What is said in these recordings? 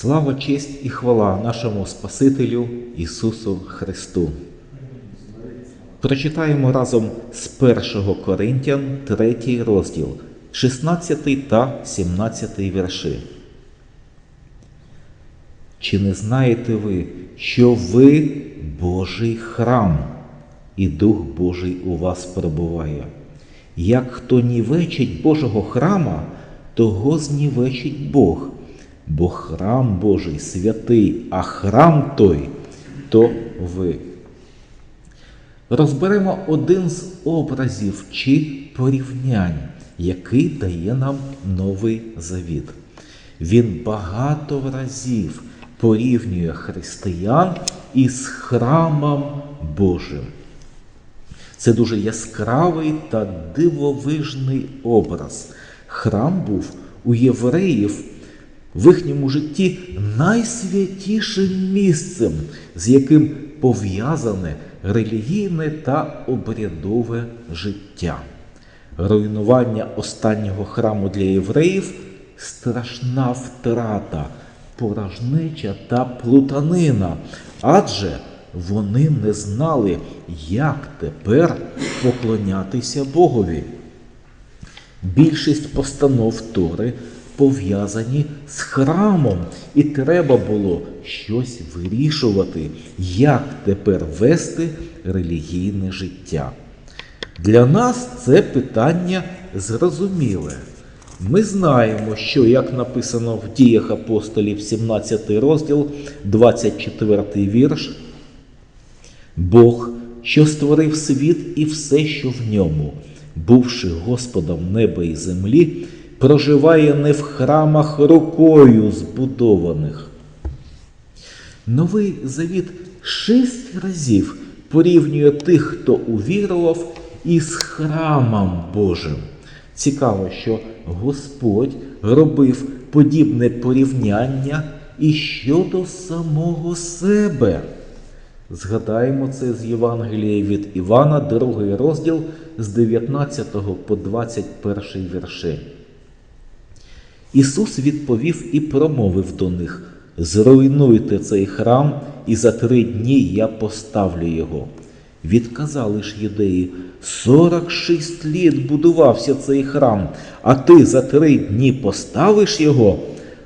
Слава, честь і хвала нашому Спасителю Ісусу Христу. Прочитаємо разом з 1 Коринтян 3 розділ, 16 та 17 вірші. Чи не знаєте ви, що ви Божий храм, і Дух Божий у вас перебуває? Як хто нівечить Божого храма, того знівечить Бог, бо храм Божий святий, а храм той то ви. Розберемо один з образів чи порівнянь, який дає нам новий завіт. Він багато разів порівнює християн із храмом Божим. Це дуже яскравий та дивовижний образ. Храм був у євреїв в їхньому житті найсвятішим місцем, з яким пов'язане релігійне та обрядове життя. Руйнування останнього храму для євреїв страшна втрата, порожнеча та плутанина, адже вони не знали, як тепер поклонятися Богові. Більшість постанов Тори пов'язані з храмом, і треба було щось вирішувати, як тепер вести релігійне життя. Для нас це питання зрозуміле. Ми знаємо, що, як написано в діях апостолів, 17 розділ, 24 вірш, Бог, що створив світ і все, що в ньому, бувши Господом неба і землі, проживає не в храмах рукою збудованих. Новий завіт шість разів порівнює тих, хто увірував, із храмом Божим. Цікаво, що Господь робив подібне порівняння і щодо самого себе. Згадаємо це з Євангелія від Івана, другий розділ з 19 по 21 вірші. Ісус відповів і промовив до них: Зруйнуйте цей храм, і за три дні я поставлю його. Відказали ж юдеї, 46 літ будувався цей храм, а ти за три дні поставиш його.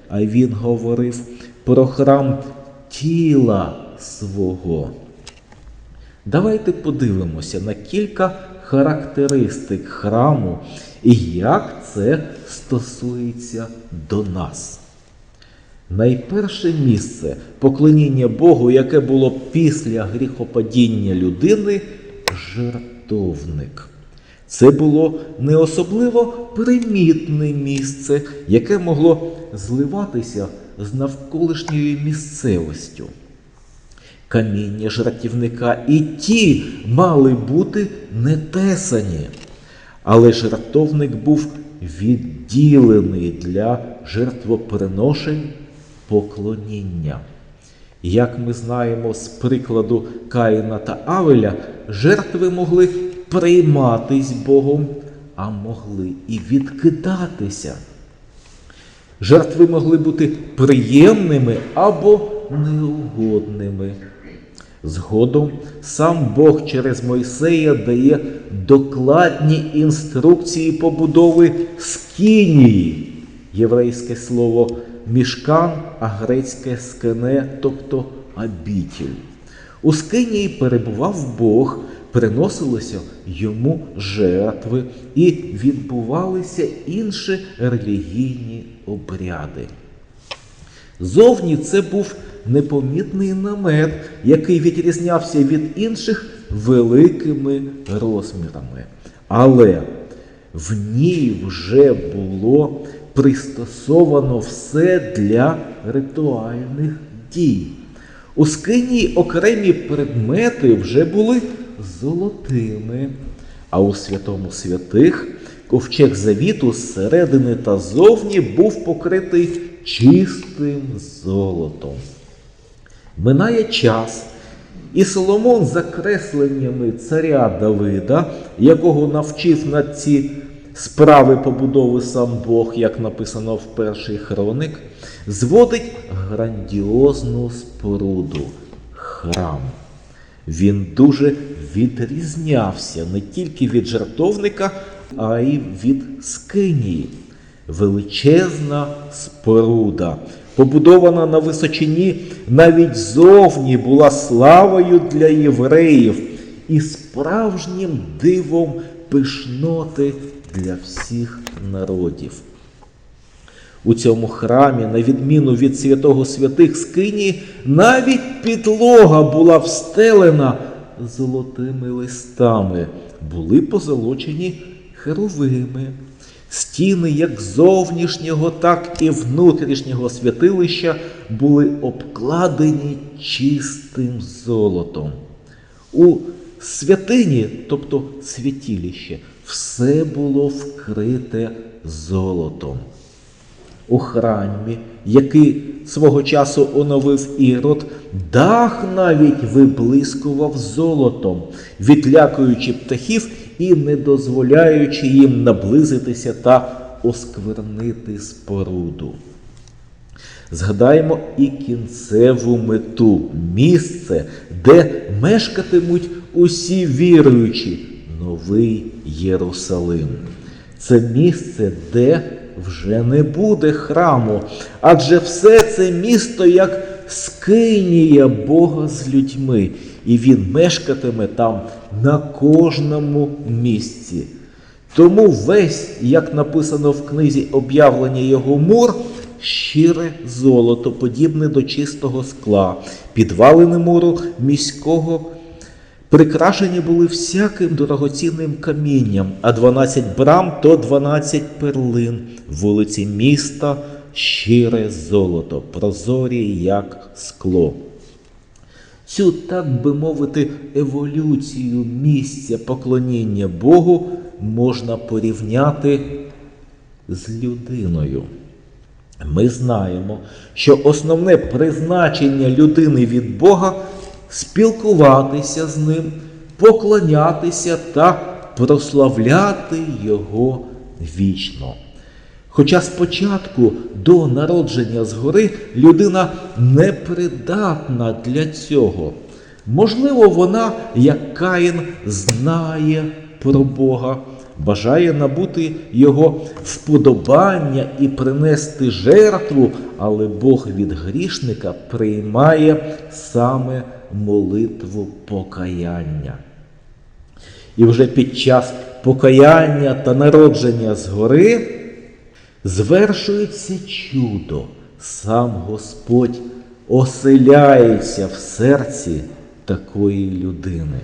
А він говорив про храм тіла свого. Давайте подивимося на кілька характеристик храму і як це стосується до нас. Найперше місце поклоніння Богу, яке було після гріхопадіння людини жертовник. Це було не особливо примітне місце, яке могло зливатися з навколишньою місцевістю. Каміння жартівника і ті мали бути не тесані, але жертовник був відділений для жертвоприношень поклоніння. Як ми знаємо з прикладу Каїна та Авеля, жертви могли прийматись Богом, а могли і відкидатися. Жертви могли бути приємними або неугодними. Згодом сам Бог через Мойсея дає докладні інструкції побудови скинії, єврейське слово мішкан, а грецьке скене, тобто обітіль. У скинії перебував Бог, приносилися йому жертви і відбувалися інші релігійні обряди. Зовні це був непомітний намет, який відрізнявся від інших великими розмірами. Але в ній вже було пристосовано все для ритуальних дій. У скинії окремі предмети вже були золотими, а у святому святих ковчег завіту зсередини та зовні був покритий чистим золотом. Минає час, і Соломон за кресленнями царя Давида, якого навчив на ці справи побудови сам Бог, як написано в перший хроник, зводить грандіозну споруду храм. Він дуже відрізнявся не тільки від жертовника, а й від скинії. Величезна споруда, побудована на височині, навіть зовні була славою для євреїв і справжнім дивом пишноти для всіх народів. У цьому храмі, на відміну від святого святих Скині, навіть підлога була встелена золотими листами, були позолочені херовими. Стіни як зовнішнього, так і внутрішнього святилища були обкладені чистим золотом. У святині, тобто святіліще, все було вкрите золотом. У храмі, який свого часу оновив Ірод, дах навіть виблискував золотом, відлякуючи птахів і не дозволяючи їм наблизитися та осквернити споруду. Згадаємо і кінцеву мету місце, де мешкатимуть усі віруючі, новий Єрусалим. Це місце, де вже не буде храму, адже все це місто як скинія Бога з людьми, і він мешкатиме там на кожному місці. Тому весь, як написано в книзі об'явлення його мур, щире золото, подібне до чистого скла, підвалини муру міського. Прикрашені були всяким дорогоцінним камінням, а 12 брам то 12 перлин, вулиці міста, щире золото, прозорі, як скло. Цю, так би мовити, еволюцію місця поклоніння Богу можна порівняти з людиною. Ми знаємо, що основне призначення людини від Бога спілкуватися з ним, поклонятися та прославляти Його вічно. Хоча спочатку до народження згори людина непридатна для цього. Можливо, вона, як Каїн, знає про Бога, бажає набути Його вподобання і принести жертву, але Бог від грішника приймає саме молитву покаяння. І вже під час покаяння та народження згори звершується чудо. Сам Господь оселяється в серці такої людини.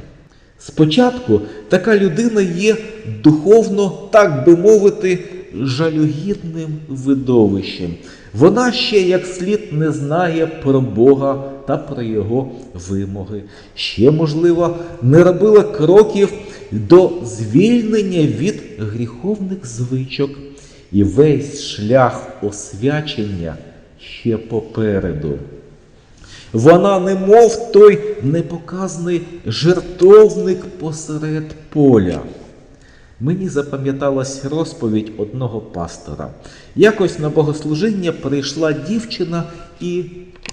Спочатку така людина є духовно, так би мовити, жалюгідним видовищем. Вона ще як слід не знає про Бога та про Його вимоги. Ще, можливо, не робила кроків до звільнення від гріховних звичок. І весь шлях освячення ще попереду. Вона, немов той непоказний жертовник посеред поля. Мені запам'яталась розповідь одного пастора. Якось на богослужіння прийшла дівчина і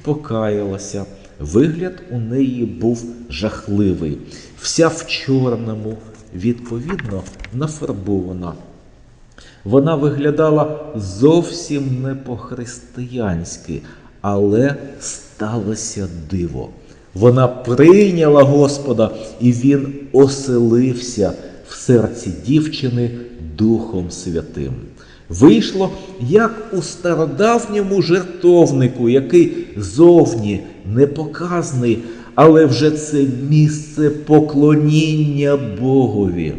покаялася. Вигляд у неї був жахливий, вся в чорному, відповідно, нафарбована. Вона виглядала зовсім не по-християнськи, але сталося диво. Вона прийняла Господа, і Він оселився в серці дівчини Духом Святим. Вийшло, як у стародавньому жертовнику, який зовні непоказний, але вже це місце поклоніння Богові.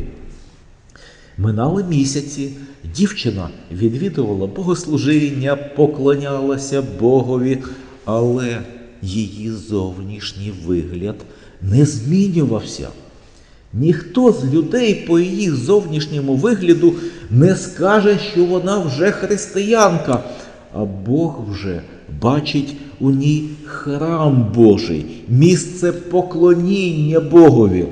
Минали місяці, дівчина відвідувала богослужіння, поклонялася Богові, але її зовнішній вигляд не змінювався. Ніхто з людей по її зовнішньому вигляду не скаже, що вона вже християнка, а Бог вже бачить у ній храм Божий, місце поклоніння Богові.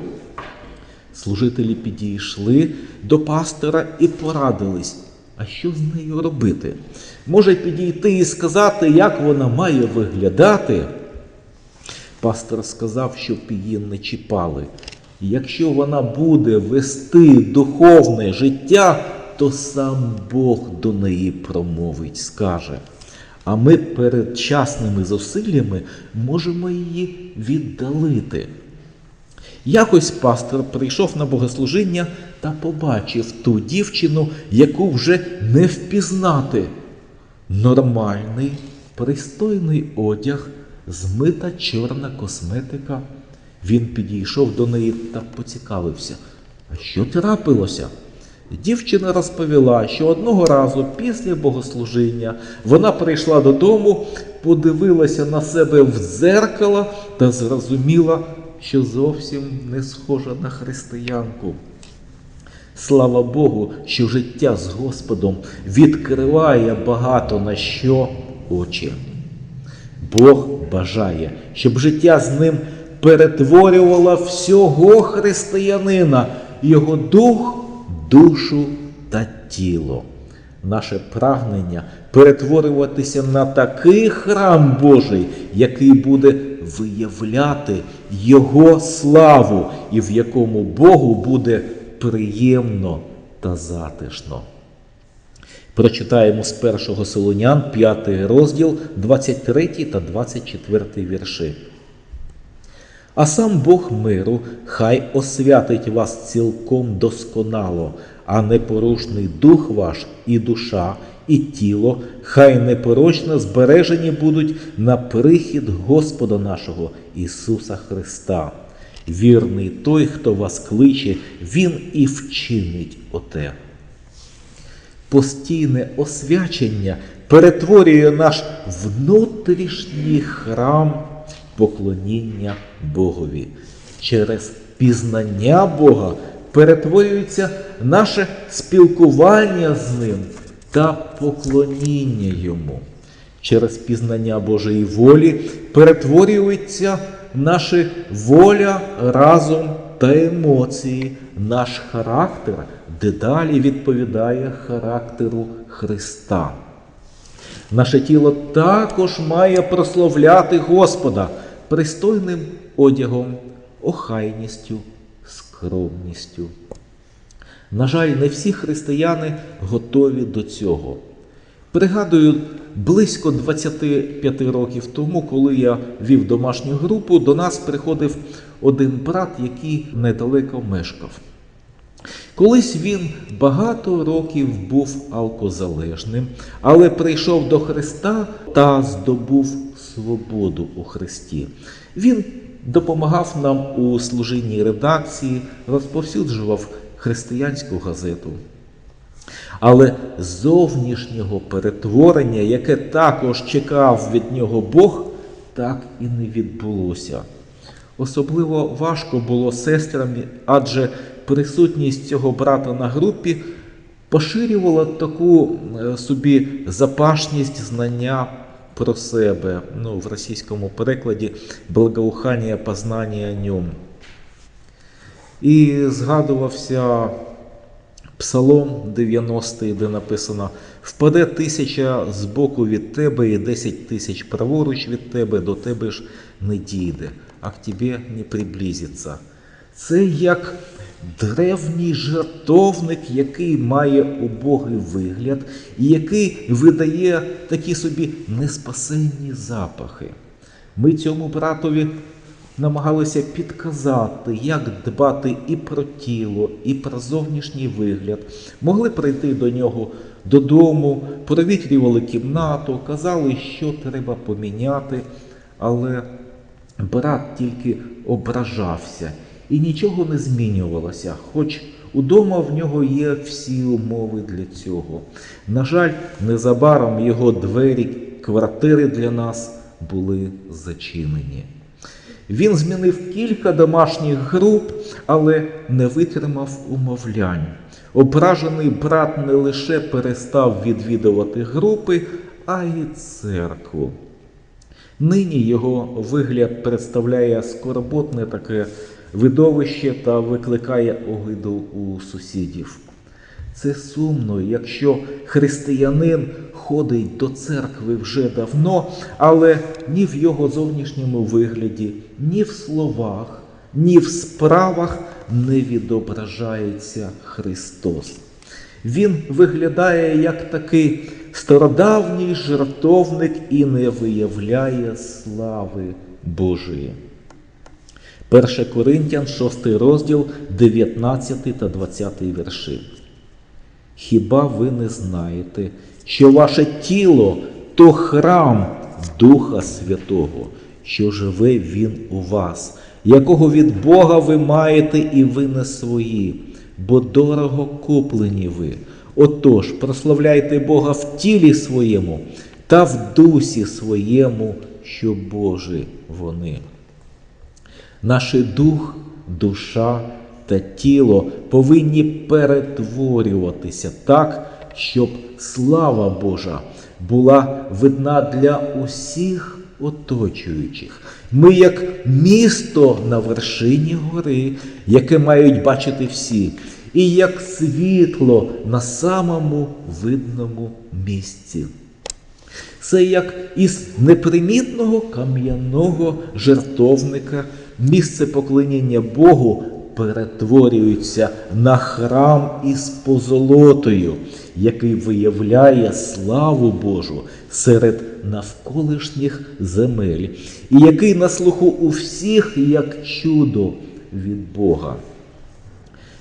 Служителі підійшли до пастора і порадились, а що з нею робити? Може підійти і сказати, як вона має виглядати? Пастор сказав, щоб її не чіпали. Якщо вона буде вести духовне життя, то сам Бог до неї промовить, скаже. А ми передчасними зусиллями можемо її віддалити. Якось пастор прийшов на богослужіння та побачив ту дівчину, яку вже не впізнати. Нормальний, пристойний одяг, змита чорна косметика. Він підійшов до неї та поцікавився. А що трапилося? Дівчина розповіла, що одного разу після богослужіння вона прийшла додому, подивилася на себе в дзеркало та зрозуміла, що зовсім не схожа на християнку. Слава Богу, що життя з Господом відкриває багато на що очі. Бог бажає, щоб життя з ним перетворювало всього християнина, його дух, душу та тіло. Наше прагнення перетворюватися на такий храм Божий, який буде виявляти Його славу, і в якому Богу буде приємно та затишно. Прочитаємо з першого Солонян, 5 розділ, 23 та 24 вірші. А сам Бог миру хай освятить вас цілком досконало, а непорушний дух ваш і душа, і тіло, хай непорочно збережені будуть на прихід Господа нашого Ісуса Христа. Вірний той, хто вас кличе, Він і вчинить оте. Постійне освячення перетворює наш внутрішній храм поклоніння Богові. Через пізнання Бога перетворюється наше спілкування з Ним та поклоніння Йому. Через пізнання Божої волі перетворюється наша воля, разум та емоції, наш характер дедалі відповідає характеру Христа. Наше тіло також має прославляти Господа пристойним одягом, охайністю, скромністю. На жаль, не всі християни готові до цього. Пригадую, близько 25 років тому, коли я вів домашню групу, до нас приходив один брат, який недалеко мешкав. Колись він багато років був алкозалежним, але прийшов до Христа та здобув свободу у Христі. Він допомагав нам у служінні редакції, розповсюджував християнську газету. Але зовнішнього перетворення, яке також чекав від нього Бог, так і не відбулося. Особливо важко було сестрам, адже присутність цього брата на групі поширювала таку е, собі запашність знання про себе. Ну, в російському перекладі благоухання познання ньому. І згадувався Псалом 90, де написано: Впаде тисяча з боку від тебе і десять тисяч праворуч від тебе, до тебе ж не дійде, а к тебе не приблизиться. Це як древній жертовник, який має убогий вигляд, і який видає такі собі неспасенні запахи. Ми цьому братові намагалися підказати, як дбати і про тіло, і про зовнішній вигляд. Могли прийти до нього додому, провітрювали кімнату, казали, що треба поміняти, але брат тільки ображався і нічого не змінювалося, хоч удома в нього є всі умови для цього. На жаль, незабаром його двері квартири для нас були зачинені. Він змінив кілька домашніх груп, але не витримав умовлянь. Ображений брат не лише перестав відвідувати групи, а й церкву. Нині його вигляд представляє скорботне таке видовище та викликає огиду у сусідів. Це сумно, якщо християнин ходить до церкви вже давно, але ні в його зовнішньому вигляді, ні в словах, ні в справах не відображається Христос. Він виглядає як такий стародавній жертовник і не виявляє слави Божої. 1 Коринтян, 6 розділ, 19 та 20 вірші. Хіба ви не знаєте, що ваше тіло то храм Духа Святого, що живе Він у вас, якого від Бога ви маєте і ви не свої, бо дорого куплені ви. Отож, прославляйте Бога в тілі своєму та в дусі своєму, що Божі вони. Наш дух, душа та тіло повинні перетворюватися так, щоб слава Божа була видна для усіх оточуючих. Ми, як місто на вершині гори, яке мають бачити всі, і як світло на самому видному місці. Це як із непримітного кам'яного жертовника місце поклоніння Богу перетворюється на храм із позолотою, який виявляє славу Божу серед навколишніх земель, і який на слуху у всіх як чудо від Бога.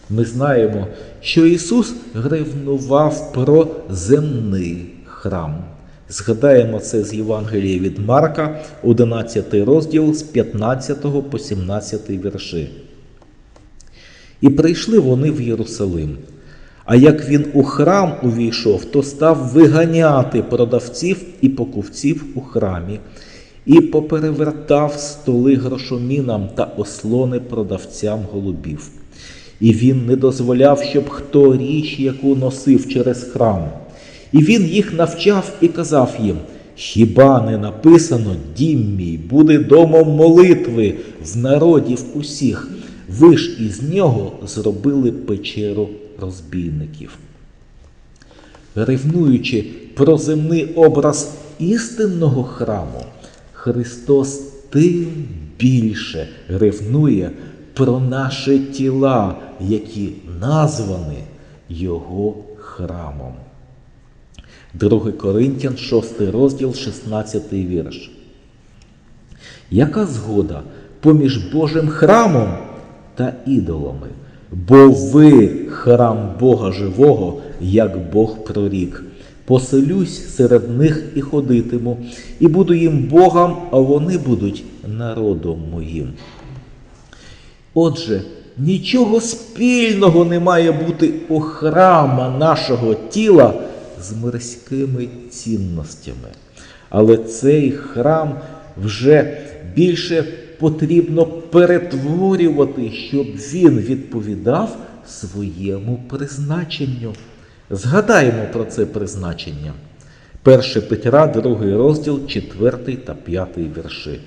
Ми знаємо, що Ісус ревнував про земний храм. Згадаємо це з Євангелія від Марка, 11 розділ з 15 по 17 вірші. І прийшли вони в Єрусалим. А як він у храм увійшов, то став виганяти продавців і покупців у храмі, і поперевертав столи грошомінам та ослони продавцям голубів. І він не дозволяв, щоб хто річ, яку носив через храм. І він їх навчав і казав їм: Хіба не написано, дім мій буде домом молитви в народів усіх, ви ж із нього зробили печеру розбійників. Ревнуючи про земний образ істинного храму, Христос тим більше ревнує про наші тіла, які названі Його храмом. 2 Коринтян, 6 розділ, 16 вірш. Яка згода поміж Божим храмом та ідолами? Бо ви храм Бога живого, як Бог прорік. Поселюсь серед них і ходитиму, і буду їм Богом, а вони будуть народом моїм. Отже, нічого спільного не має бути у храма нашого тіла з мирськими цінностями. Але цей храм вже більше потрібно перетворювати, щоб він відповідав своєму призначенню. Згадаємо про це призначення. 1 Петра, 2 розділ, 4 та 5 вірші.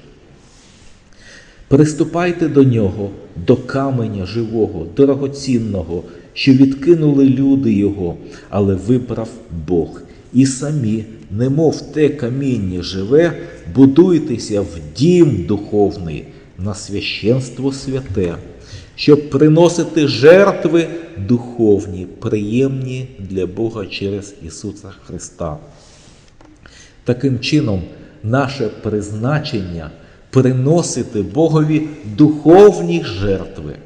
Приступайте до нього, до каменя живого, дорогоцінного, що відкинули люди його, але вибрав Бог. І самі, немов те каміння живе, будуйтеся в дім духовний на священство святе, щоб приносити жертви духовні, приємні для Бога через Ісуса Христа. Таким чином, наше призначення приносити Богові духовні жертви.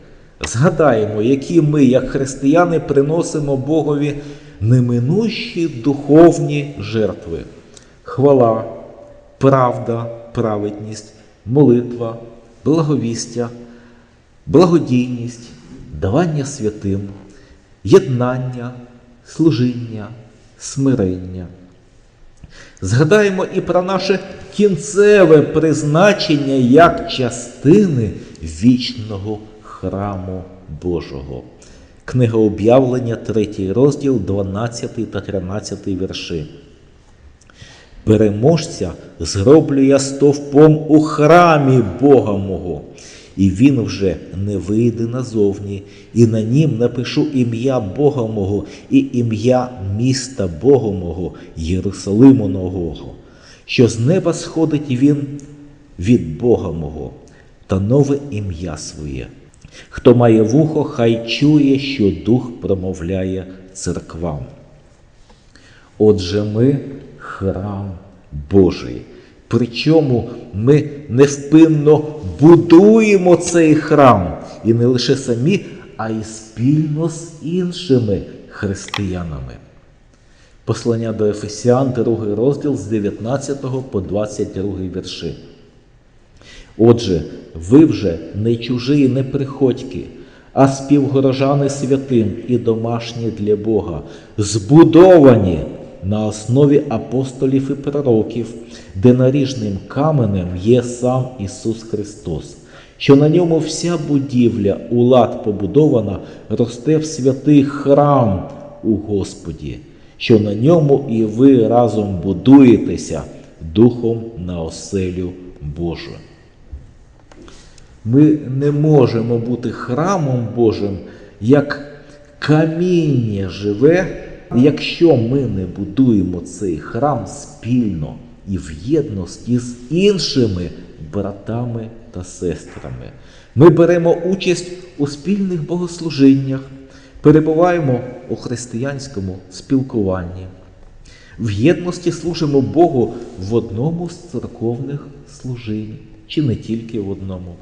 Згадаємо, які ми, як християни, приносимо Богові неминущі духовні жертви. Хвала, правда, праведність, молитва, благовістя, благодійність, давання святим, єднання, служіння, смирення. Згадаємо і про наше кінцеве призначення як частини вічного храму Божого. Книга об'явлення, 3 розділ, 12 та 13 вірші. Переможця зроблю я стовпом у храмі Бога мого, і він вже не вийде назовні, і на нім напишу ім'я Бога мого і ім'я міста Бога мого, Єрусалиму нового, що з неба сходить він від Бога мого, та нове ім'я своє. Хто має вухо, хай чує, що дух промовляє церквам. Отже, ми храм Божий. Причому ми невпинно будуємо цей храм і не лише самі, а й спільно з іншими християнами. Послання до Ефесіан, другий розділ з 19 по 22 вірші. Отже, ви вже не чужі, не приходьки, а співгорожани святим і домашні для Бога, збудовані на основі апостолів і пророків, де наріжним каменем є сам Ісус Христос, що на ньому вся будівля у лад побудована, росте в святий храм у Господі, що на ньому і ви разом будуєтеся Духом на оселю Божу. Ми не можемо бути храмом Божим, як каміння живе, якщо ми не будуємо цей храм спільно і в єдності з іншими братами та сестрами. Ми беремо участь у спільних богослужіннях, перебуваємо у християнському спілкуванні. В єдності служимо Богу в одному з церковних служінь, чи не тільки в одному.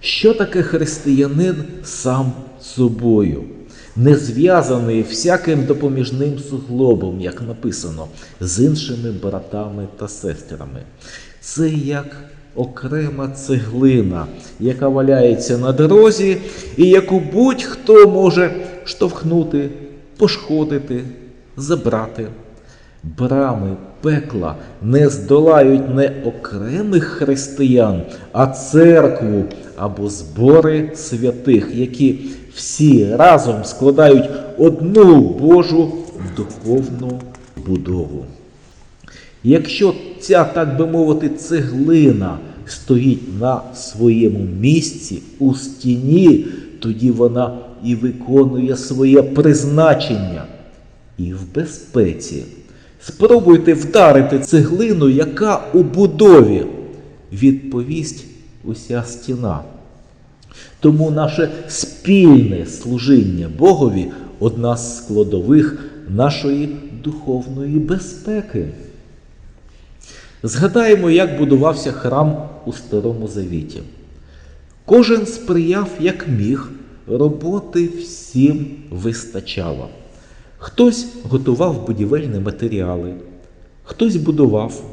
Що таке християнин сам собою, не зв'язаний всяким допоміжним суглобом, як написано, з іншими братами та сестрами? Це як окрема цеглина, яка валяється на дорозі, і яку будь-хто може штовхнути, пошкодити, забрати. Брами пекла не здолають не окремих християн, а церкву або збори святих, які всі разом складають одну Божу духовну будову. Якщо ця, так би мовити, цеглина стоїть на своєму місці у стіні, тоді вона і виконує своє призначення і в безпеці. Спробуйте вдарити цеглину, яка у будові відповість уся стіна. Тому наше спільне служіння Богові одна з складових нашої духовної безпеки. Згадаємо, як будувався храм у Старому Завіті. Кожен сприяв, як міг, роботи всім вистачало. Хтось готував будівельні матеріали, хтось будував.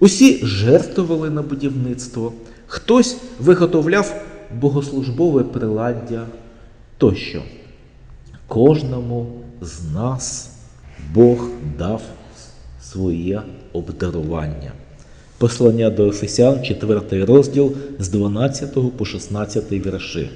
Усі жертвували на будівництво, хтось виготовляв богослужбове приладдя тощо. Кожному з нас Бог дав своє обдарування. Послання до Ефесян, 4 розділ з 12 по 16 вірші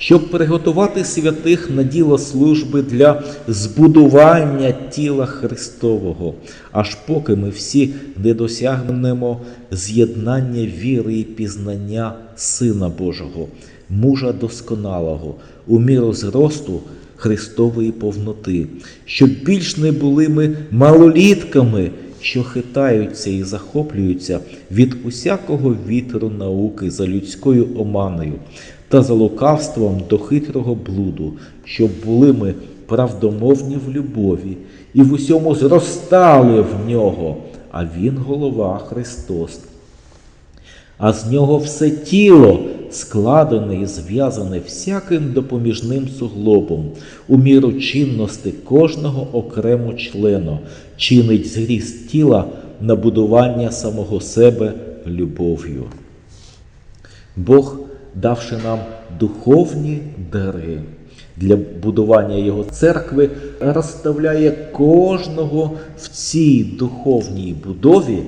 щоб приготувати святих на діло служби для збудування тіла Христового, аж поки ми всі не досягнемо з'єднання віри і пізнання Сина Божого, мужа досконалого, у міру зросту Христової повноти, щоб більш не були ми малолітками. Що хитаються і захоплюються від усякого вітру науки за людською оманою, та за лукавством до хитрого блуду, щоб були ми правдомовні в любові і в усьому зростали в нього, а Він голова Христос. А з нього все тіло складене і зв'язане всяким допоміжним суглобом, у міру чинності кожного окремо члена, чинить зріст тіла на будування самого себе любов'ю. Бог давши нам духовні дари для будування Його церкви, розставляє кожного в цій духовній будові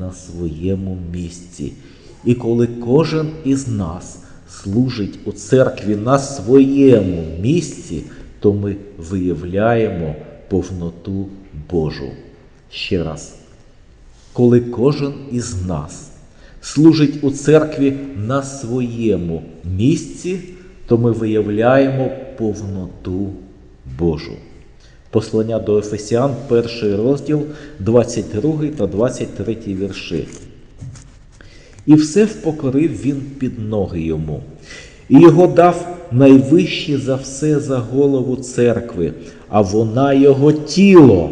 на своєму місці. І коли кожен із нас служить у церкві на своєму місці, то ми виявляємо повноту Божу. Ще раз, коли кожен із нас служить у церкві на своєму місці, то ми виявляємо повноту Божу. Послання до Ефесіан, перший розділ, 22 та 23 вірші. І все впокорив він під ноги йому, і його дав найвище за все за голову церкви, а вона його тіло,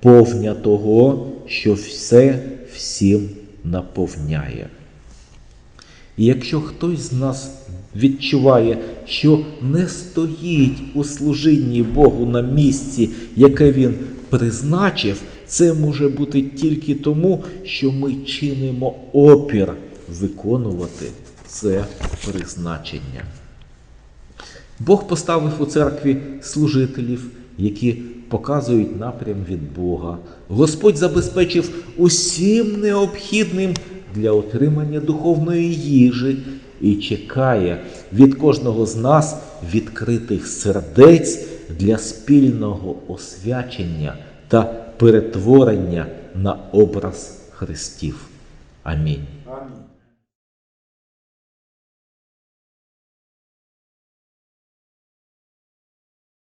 повня того, що все всім наповняє. І якщо хтось з нас відчуває, що не стоїть у служінні Богу на місці, яке Він призначив, це може бути тільки тому, що ми чинимо опір виконувати це призначення. Бог поставив у церкві служителів, які показують напрям від Бога. Господь забезпечив усім необхідним для отримання духовної їжі і чекає від кожного з нас відкритих сердець для спільного освячення та перетворення на образ Христів. Амінь.